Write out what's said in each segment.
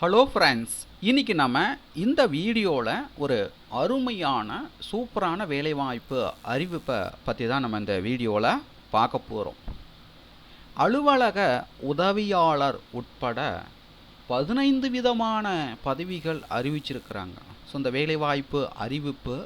Hello friends இன்னைக்கு நம்ம இந்த வீடியோவில் ஒரு அருமையான சூப்பரான வேலைவாய்ப்பு அறிவிப்பை பற்றி தான் நம்ம இந்த வீடியோவில் பார்க்க போகிறோம் அலுவலக உதவியாளர் உட்பட பதினைந்து விதமான பதவிகள் அறிவிச்சிருக்கிறாங்க. ஸோ இந்த வேலைவாய்ப்பு அறிவிப்பு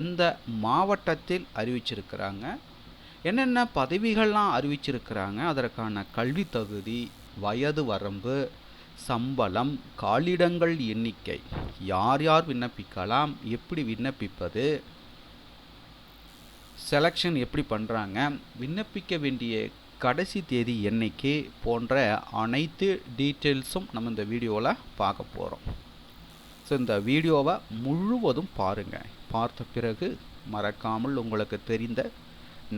எந்த மாவட்டத்தில் அறிவிச்சிருக்கிறாங்க? என்னென்ன பதவிகள்லாம் அறிவிச்சிருக்கிறாங்க? அதற்கான கல்வி தகுதி வயது வரம்பு சம்பளம் காலிடங்கள் எண்ணிக்கை. யார் யார் விண்ணப்பிக்கலாம்? எப்படி விண்ணப்பிப்பது? செலெக்ஷன் எப்படி பண்ணுறாங்க விண்ணப்பிக்க வேண்டிய கடைசி தேதி என்னைக்கு? போன்ற அனைத்து டீட்டெயில்ஸும் நம்ம இந்த வீடியோவில் பார்க்க போகிறோம் ஸோ இந்த வீடியோவை முழுவதும் பாருங்கள் பார்த்த பிறகு மறக்காமல் உங்களுக்கு தெரிந்த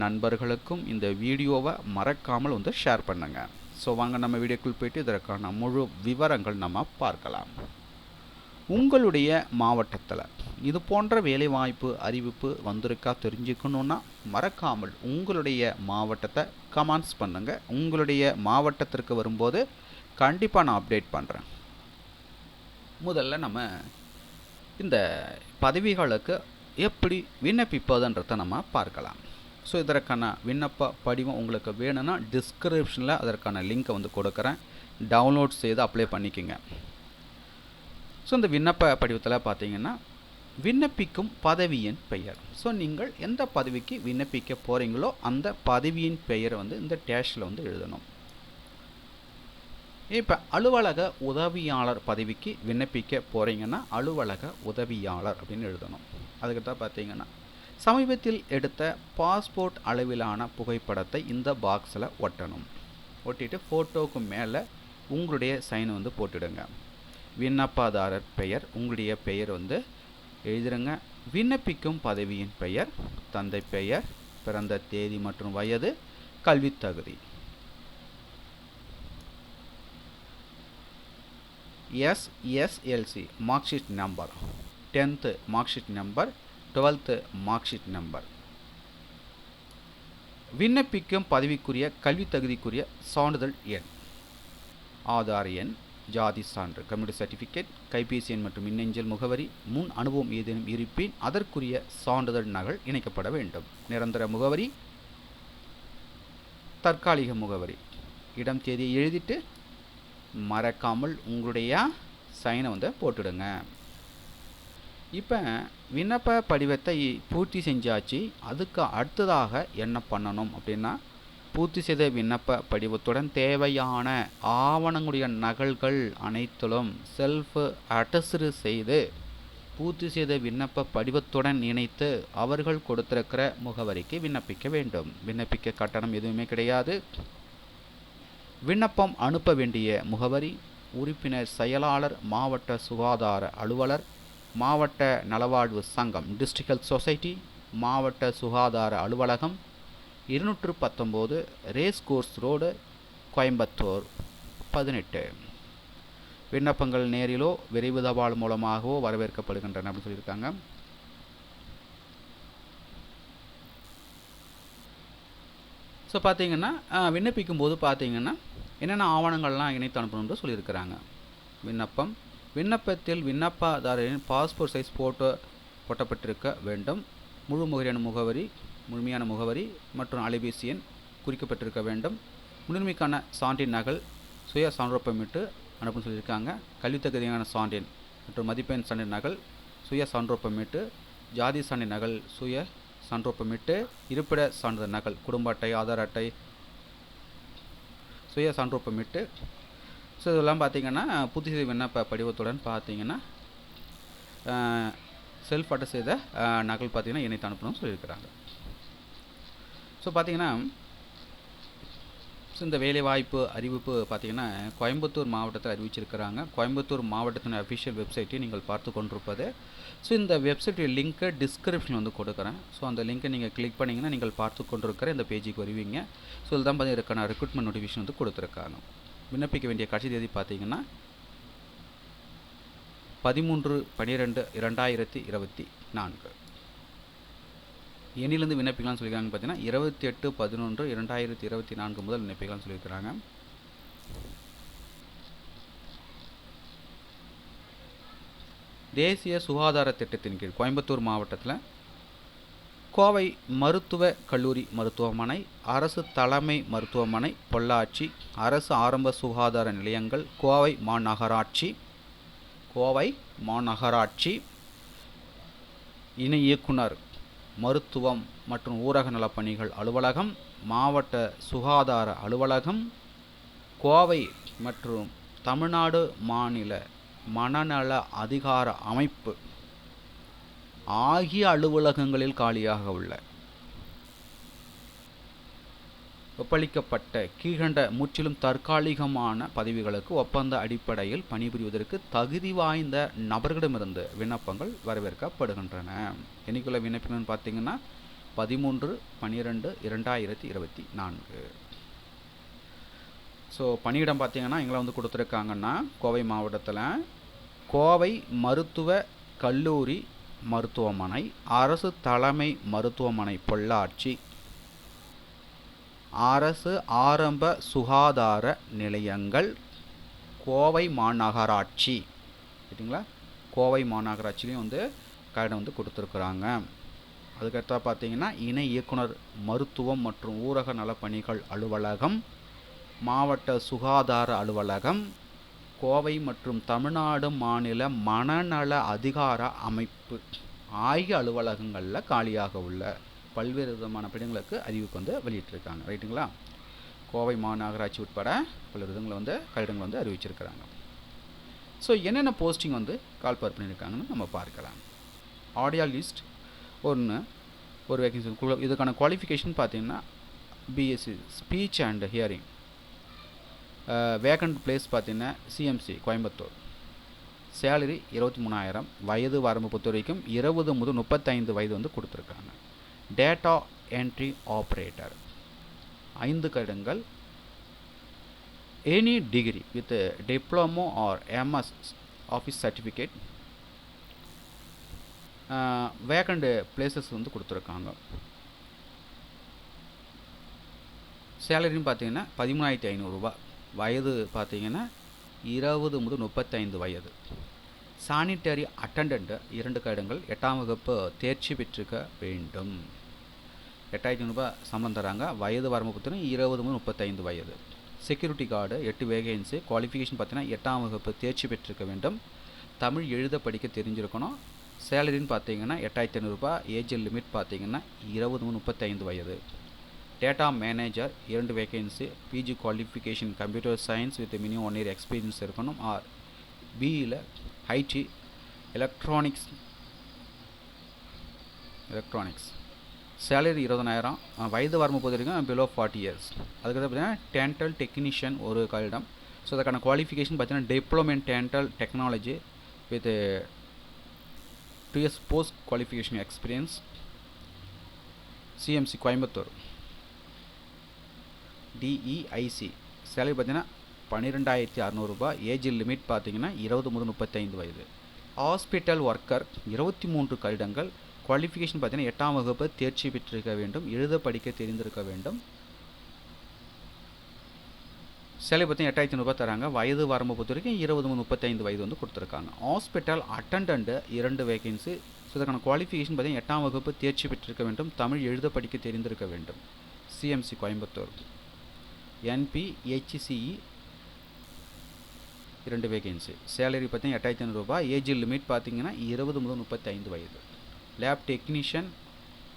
நண்பர்களுக்கும் இந்த வீடியோவை மறக்காமல் வந்து ஷேர் பண்ணுங்கள் ஸோ வாங்க நம்ம வீடியோக்குள் போயிட்டு இதற்கான முழு விவரங்கள் நம்ம பார்க்கலாம். உங்களுடைய மாவட்டத்தில் இது போன்ற வேலைவாய்ப்பு அறிவிப்பு வந்திருக்கா தெரிஞ்சுக்கணுன்னா மறக்காமல் உங்களுடைய மாவட்டத்தை கமெண்ட்ஸ் பண்ணுங்கள் உங்களுடைய மாவட்டத்திற்கு வரும்போது கண்டிப்பாக நான் அப்டேட் பண்ணுறேன் முதல்ல நம்ம இந்த பதவிகளுக்கு எப்படி விண்ணப்பிப்பதுன்றதை நம்ம பார்க்கலாம். ஸோ இதற்கான விண்ணப்ப படிவம் உங்களுக்கு வேணும்னா டிஸ்கிரிப்ஷனில் அதற்கான லிங்க்கை வந்து கொடுக்குறேன். டவுன்லோட் செய்து அப்ளை பண்ணிக்கோங்க. ஸோ இந்த விண்ணப்ப படிவத்தில் பார்த்தீங்கன்னா விண்ணப்பிக்கும் பதவியின் பெயர். ஸோ நீங்கள் எந்த பதவிக்கு விண்ணப்பிக்க போகிறீங்களோ அந்த பதவியின் பெயரை வந்து இந்த டேஷில் வந்து எழுதணும். இப்போ அலுவலக உதவியாளர் பதவிக்கு விண்ணப்பிக்க போகிறீங்கன்னா அலுவலக உதவியாளர் அப்படின்னு எழுதணும். அதுக்கு தான் பார்த்தீங்கன்னா சமீபத்தில் எடுத்த பாஸ்போர்ட் அளவிலான புகைப்படத்தை இந்த பாக்ஸில் ஒட்டணும். ஒட்டிட்டு ஃபோட்டோவுக்கு மேலே உங்களுடைய சைன் வந்து போட்டுடுங்க. விண்ணப்பதாரர் பெயர் உங்களுடைய பெயர் வந்து எழுதிடுங்க விண்ணப்பிக்கும் பதவியின் பெயர் தந்தை பெயர் பிறந்த தேதி மற்றும் வயது கல்வித் தகுதி. SSLC mark sheet number tenth mark sheet number twelfth marksheet number விண்ணப்பிக்கும் பதவிக்குரிய கல்வி தகுதிக்குரிய சான்றிதழ் எண். ஆதார் எண் ஜாதி சான்று கம்யூனிட்டி சர்டிஃபிகேட் கைபேசி எண் மற்றும் மின்னஞ்சல் முகவரி முன் அனுபவம் ஏதேனும் இருப்பின் அதற்குரிய சான்றிதழ் நகல் இணைக்கப்பட வேண்டும். நிரந்தர முகவரி தற்காலிக முகவரி. இடம் தேதியை எழுதிட்டு மறக்காமல் உங்களுடைய சைனை வந்து போட்டுடுங்க. இப்போ விண்ணப்ப படிவத்தை பூர்த்தி செஞ்சாச்சு அதுக்கு அடுத்ததாக என்ன பண்ணணும் அப்படின்னா பூர்த்தி செய்த விண்ணப்ப படிவத்துடன் தேவையான ஆவணங்களுடைய நகல்கள் அனைத்திலும் செல்ஃப் அட்டஸ்டு செய்து பூர்த்தி செய்த விண்ணப்ப படிவத்துடன் இணைத்து அவர்கள் கொடுத்திருக்கிற முகவரிக்கு விண்ணப்பிக்க வேண்டும். விண்ணப்பிக்க கட்டணம் எதுவுமே கிடையாது. விண்ணப்பம் அனுப்ப வேண்டிய முகவரி உறுப்பினர் செயலாளர் மாவட்ட சுகாதார அலுவலர் மாவட்ட நலவாழ்வு சங்கம் டிஸ்ட்ரிக்ட் ஹெல்த் சொசைட்டி மாவட்ட சுகாதார அலுவலகம் இருநூற்று பத்தொம்போது ரேஸ் கோர்ஸ் ரோடு கோயம்புத்தூர். பதினெட்டு. விண்ணப்பங்கள் நேரிலோ விரைவு தபால் மூலமாகவோ வரவேற்கப்படுகின்றன அப்படின்னு சொல்லியிருக்காங்க. ஸோ பார்த்தீங்கன்னா விண்ணப்பிக்கும் போது பார்த்தீங்கன்னா என்னென்ன ஆவணங்கள்லாம் இணைத்து அனுப்பணும்னு சொல்லியிருக்கிறாங்க. விண்ணப்பம் விண்ணப்பத்தில் விண்ணப்பதாரரின் பாஸ்போர்ட் சைஸ் ஃபோட்டோ போட்டப்பட்டிருக்க வேண்டும். முழு முகரியான முகவரி முழுமையான முகவரி மற்றும் அலைபேசி எண் குறிக்கப்பட்டிருக்க வேண்டும். முன்னுரிமைக்கான சான்றின் நகல் சுய சான்றொப்பமிட்டு அனுப்புன்னு சொல்லியிருக்காங்க. கல்வித் தகுதியான சான்றின் மற்றும் மதிப்பெண் சான்றின் நகல் சுய சான்றொப்பமிட்டு ஜாதி சான்றின் நகல் சுய சான்றொப்பமிட்டு இருப்பிட சான்றிதழ் நகல் குடும்ப அட்டை ஆதார் அட்டை சுய சான்றொப்பமிட்டு ஸோ இதெல்லாம் பார்த்தீங்கன்னா பூர்த்தி விண்ணப்ப படிவத்துடன் பார்த்தீங்கன்னா செல்ஃப் அட்டை செய்த நகல் பார்த்தீங்கன்னா இணைத்து அனுப்பணும்னு சொல்லியிருக்கிறாங்க. ஸோ பார்த்தீங்கன்னா ஸோ இந்த வேலைவாய்ப்பு அறிவிப்பு பார்த்தீங்கன்னா கோயம்புத்தூர் மாவட்டத்தில் அறிவிச்சிருக்கிறாங்க. கோயம்புத்தூர் மாவட்டத்தின் அஃபிஷியல் வெப்சைட்டை நீங்கள் பார்த்து கொண்டிருப்பது. ஸோ இந்த வெப்சைட்டு லிங்க்கை டிஸ்கிரிப்ஷன் வந்து கொடுக்குறேன். ஸோ அந்த லிங்க்கை நீங்கள் கிளிக் பண்ணிங்கன்னா நீங்கள் பார்த்து கொண்டிருக்கிற இந்த பேஜுக்கு வருவீங்க. ஸோ இதுதான் பார்த்தீங்கன்னா இதுக்கான ரெக்ரூட்மெண்ட் நோட்டிஃபிகேஷன் வந்து கொடுத்துருக்காங்க. விண்ணப்பிக்க வேண்டிய கடைசி தேதி பார்த்தீங்கன்னா பதிமூன்று பன்னிரெண்டு இரண்டாயிரத்தி இருபத்தி நான்கு. எண்ணிலிருந்து விண்ணப்பிக்கலாம்னு சொல்லியிருக்காங்க பார்த்தீங்கன்னா இருபத்தி எட்டு பதினொன்று இரண்டாயிரத்தி இருபத்தி நான்கு முதல் விண்ணப்பிக்கலாம்னு சொல்லியிருக்கிறாங்க. தேசிய சுகாதார திட்டத்தின் கீழ் கோயம்புத்தூர் மாவட்டத்தில் கோவை மருத்துவ கல்லூரி மருத்துவமனை அரசு தலைமை மருத்துவமனை பொள்ளாச்சி அரசு ஆரம்ப சுகாதார நிலையங்கள் கோவை மாநகராட்சி கோவை மாநகராட்சி. இணை இயக்குனர் மருத்துவம் மற்றும் ஊரக நலப்பணிகள் அலுவலகம் மாவட்ட சுகாதார அலுவலகம் கோவை மற்றும் தமிழ்நாடு மாநில மனநல அதிகார அமைப்பு. ஆகிய அலுவலகங்களில் காலியாக உள்ள ஒப்பளிக்கப்பட்ட கீழ்கண்ட முற்றிலும் தற்காலிகமான பதவிகளுக்கு ஒப்பந்த அடிப்படையில் பணிபுரிவதற்கு தகுதி வாய்ந்த நபர்களிடமிருந்து விண்ணப்பங்கள் வரவேற்கப்படுகின்றன. என்னைக்குள்ள விண்ணப்பங்கள்னு பார்த்தீங்கன்னா பதிமூன்று பன்னிரெண்டு இரண்டாயிரத்தி இருபத்தி நான்கு. ஸோ பணியிடம் பார்த்தீங்கன்னா எங்களை வந்து கொடுத்துருக்காங்கன்னா கோவை மாவட்டத்தில் கோவை மருத்துவ கல்லூரி மருத்துவமனை அரசு தலைமை மருத்துவமனை பொள்ளாச்சி. அரசு ஆரம்ப சுகாதார நிலையங்கள் கோவை மாநகராட்சி. சரிங்களா கோவை மாநகராட்சிலையும் வந்து கார்டை வந்து கொடுத்துருக்குறாங்க. அதுக்கடுத்தா பார்த்தீங்கன்னா இணை இயக்குனர் மருத்துவம் மற்றும் ஊரக நலப்பணிகள் அலுவலகம் மாவட்ட சுகாதார அலுவலகம் கோவை மற்றும் தமிழ்நாடு மாநில மனநல அதிகார அமைப்பு ஆகிய அலுவலகங்களில் காலியாக உள்ள பல்வேறு விதமான பணிகளுக்கு அறிவிப்பு வந்து வெளியிட்டிருக்காங்க. ரைட்டுங்களா? கோவை மாநகராட்சி உட்பட பல விதங்களை வந்து கட்டிடங்கள் வந்து அறிவிச்சிருக்கிறாங்க. ஸோ என்னென்ன போஸ்டிங் வந்து கால்பார் பண்ணியிருக்காங்கன்னு நம்ம பார்க்கலாம். ஆடியாலிஸ்ட் ஒன்று ஒரு வேகன்சி இதுக்கான குவாலிஃபிகேஷன் பார்த்தீங்கன்னா BSc speech and hearing vacant place பார்த்தீங்கன்னா சிஎம்சி கோயம்புத்தூர். சேலரி இருபத்தி மூணாயிரம் வயது வரம்பு பொறுத்த வரைக்கும் இருபது முதல் முப்பத்தைந்து வயது வந்து கொடுத்துருக்காங்க. டேட்டா என்ட்ரி ஆப்ரேட்டர் ஐந்து கடிதங்கள். Any degree with diploma or MS office certificate vacant places வந்து கொடுத்துருக்காங்க. சேலரின்னு பார்த்தீங்கன்னா பதிமூணாயிரத்தி ஐநூறுரூவா வயது பார்த்திங்கன்னா இருபது முதல் முப்பத்தைந்து வயது. சானிட்டரி அட்டண்டன்ட்டு இரண்டு கடிதங்கள் எட்டாம் வகுப்பு தேர்ச்சி பெற்றிருக்க வேண்டும். எட்டாயிரத்தி ஐநூறுபா சம்பளம் தராங்க. வயது வரம்பு பார்த்தீங்கன்னா இருபது முதல் முப்பத்தைந்து வயது. செக்யூரிட்டி கார்டு எட்டு வேகன்சி குவாலிஃபிகேஷன் பார்த்தீங்கன்னா எட்டாம் வகுப்பு தேர்ச்சி பெற்றிருக்க வேண்டும். தமிழ் எழுத படிக்க தெரிஞ்சிருக்கணும். சேலரின்னு பார்த்தீங்கன்னா எட்டாயிரத்தி ஐநூறுரூபா ஏஜ் லிமிட் பார்த்தீங்கன்னா இருபது முதல் முப்பத்தைந்து வயது. டேட்டா மேனேஜர் இரண்டு vacancy PG qualification computer science with minimum one year experience இருக்கணும். ஆர் பியில் ஐடி எலக்ட்ரானிக்ஸ் எலக்ட்ரானிக்ஸ் சேலரி இருபதனாயிரம் வயது வரம்பு பொறுத்த வரைக்கும் பிலோ ஃபார்ட்டி இயர்ஸ் அதுக்கப்புறம் பார்த்தீங்கன்னா டென்டல் டெக்னீஷியன் ஒரு கல்டம். ஸோ அதுக்கான குவாலிஃபிகேஷன் பார்த்தீங்கன்னா diploma in dental technology with two years post qualification experience CMC Coimbatore DEIC salary பார்த்தீங்கன்னா பன்னிரெண்டாயிரத்தி அறநூறுபா ஏஜ் லிமிட் பார்த்தீங்கன்னா இருபது முதல் முப்பத்தைந்து வயது. ஹாஸ்பிட்டல் ஒர்க்கர் இருபத்தி மூன்று கடிதங்கள் குவாலிஃபிகேஷன் பார்த்தீங்கன்னா எட்டாம் வகுப்பு தேர்ச்சி பெற்றிருக்க வேண்டும். எழுத படிக்க தெரிந்திருக்க வேண்டும். சேலை பார்த்தீங்கன்னா எட்டாயிரத்தி ஐநூறுபா தராங்க. வயது வரம்பு பொறுத்த வரைக்கும் இருபது முப்பத்தைந்து வயது வந்து கொடுத்துருக்காங்க. ஹாஸ்பிட்டல் அட்டண்டன்ட் இரண்டு வேகன்சி ஸோ இதற்கான குவாலிஃபிகேஷன் பார்த்தீங்கன்னா எட்டாம் வகுப்பு தேர்ச்சி பெற்றிருக்க வேண்டும். தமிழ் எழுத படிக்க தெரிந்திருக்க வேண்டும். சிஎம்சி கோயம்புத்தூர். என்பிஹெச்சிசிஇ இரண்டு வேகன்சி சேலரி பார்த்தீங்கன்னா எட்டாயிரத்தி ஐநூறுரூபா ஏஜ் லிமிட் பார்த்தீங்கன்னா இருபது முதல் முப்பத்தி ஐந்து வயது. லேப் டெக்னீஷியன்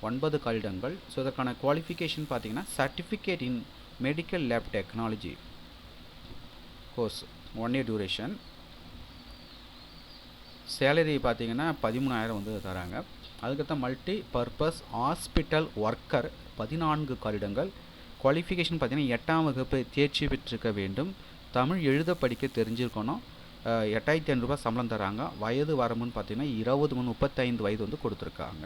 ஒன்பது கல்டங்கள். ஸோ இதற்கான குவாலிஃபிகேஷன் பார்த்தீங்கன்னா certificate in medical lab technology course one year duration salary பார்த்தீங்கன்னா பதிமூணாயிரம் வந்து தராங்க. அதுக்கடுத்த மல்டி பர்பஸ் ஹாஸ்பிட்டல் ஒர்க்கர் பதினான்கு கருடங்கள் குவாலிஃபிகேஷன் பார்த்தீங்கன்னா எட்டாம் வகுப்பு தேர்ச்சி பெற்றிருக்க வேண்டும். தமிழ் எழுத படிக்க தெரிஞ்சிருக்கணும். எட்டாயிரத்தி ஐநூறுரூபா சம்பளம் தராங்க. வயது வரம்புன்னு பார்த்தீங்கன்னா இருபது மூணு முப்பத்தைந்து வயது வந்து கொடுத்துருக்காங்க.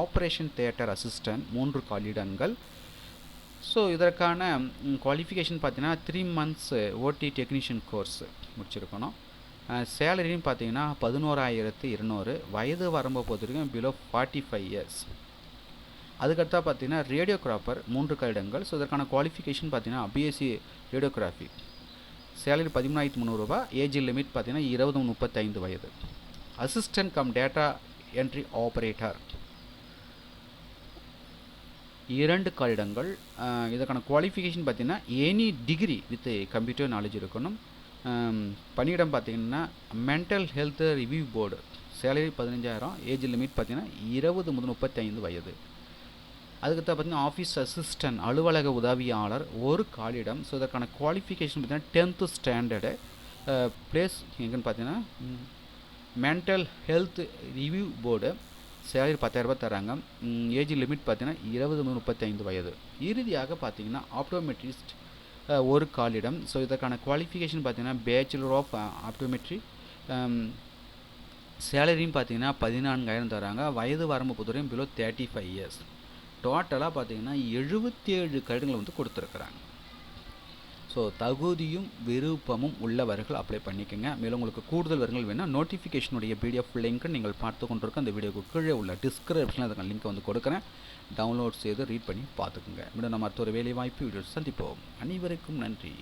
ஆப்ரேஷன் தியேட்டர் அசிஸ்டன்ட் மூன்று காலிடங்கள். ஸோ இதற்கான குவாலிஃபிகேஷன் பார்த்தீங்கன்னா three months OT technician course முடிச்சிருக்கணும். சேலரின்னு பார்த்தீங்கன்னா பதினோராயிரத்து இருநூறு. வயது வரம்பை பொறுத்த வரைக்கும் பிலோ ஃபார்ட்டி ஃபைவ் இயர்ஸ் அதுக்கடுத்தா பார்த்தீங்கன்னா ரேடியோகிராஃபர் மூன்று கரிடங்கள் ஸோ இதற்கான குவாலிஃபிகேஷன் பார்த்தீங்கன்னா பிஎஸ்சி ரேடியோகிராஃபி சேலரி பதிமூணாயிரத்து முந்நூறுரூபா ஏஜ் லிமிட் பார்த்தீங்கன்னா இருபது முப்பத்தைந்து வயது. Assistant cum data entry operator இரண்டு கரிடங்கள் இதற்கான குவாலிஃபிகேஷன் பார்த்தீங்கன்னா any degree with computer knowledge இருக்கணும். பணியிடம் பார்த்தீங்கன்னா mental health review board salary பதினஞ்சாயிரம். ஏஜ் லிமிட் பார்த்தீங்கன்னா இருபது முதல் முப்பத்தைந்து வயது. அதுக்கடுத்து பார்த்தீங்கன்னா ஆஃபீஸ் அசிஸ்டன்ட் அலுவலக உதவியாளர் ஒரு காலிடம் ஸோ இதற்கான குவாலிஃபிகேஷன் பார்த்தீங்கன்னா டென்த்து ஸ்டாண்டர்டு ப்ளேஸ் எங்கன்னு பார்த்தீங்கன்னா mental health review board salary பத்தாயிரரூபா தராங்க. ஏஜ் லிமிட் பார்த்தீங்கன்னா இருபது முப்பத்தைந்து வயது. இறுதியாக பார்த்தீங்கன்னா ஆப்டோமெட்ரிஸ்ட் ஒரு காலிடம் ஸோ இதற்கான குவாலிஃபிகேஷன் பார்த்தீங்கன்னா பேச்சுலர் ஆஃப் ஆப்டோமெட்ரி சேலரின்னு பார்த்தீங்கன்னா பதினான்காயிரம் தராங்க. வயது வரம்பு பொறுத்தவரையும் பிலோ தேர்ட்டி ஃபைவ் இயர்ஸ் டோட்டலாக பார்த்தீங்கன்னா எழுபத்தேழு கடிதங்களை வந்து கொடுத்துருக்குறாங்க. ஸோ தகுதியும் விருப்பமும் உள்ளவர்கள் அப்ளை பண்ணிக்கோங்க. மேலும் உங்களுக்கு கூடுதல் வரங்கள் வேணால் நோட்டிஃபிகேஷனுடைய பிடிஎஃப் லிங்க் நீங்கள் பார்த்து கொண்டிருக்க அந்த வீடியோக்கு கீழே உள்ள டிஸ்கிரிப்ஷனில் அதுக்கான லிங்க் வந்து கொடுக்குறேன். டவுன்லோட் செய்து ரீட் பண்ணி பார்த்துக்குங்க. மீண்டும் நம்ம மற்றொரு வேலை வாய்ப்பு வீடியோ சந்திப்போம். அனைவருக்கும் நன்றி.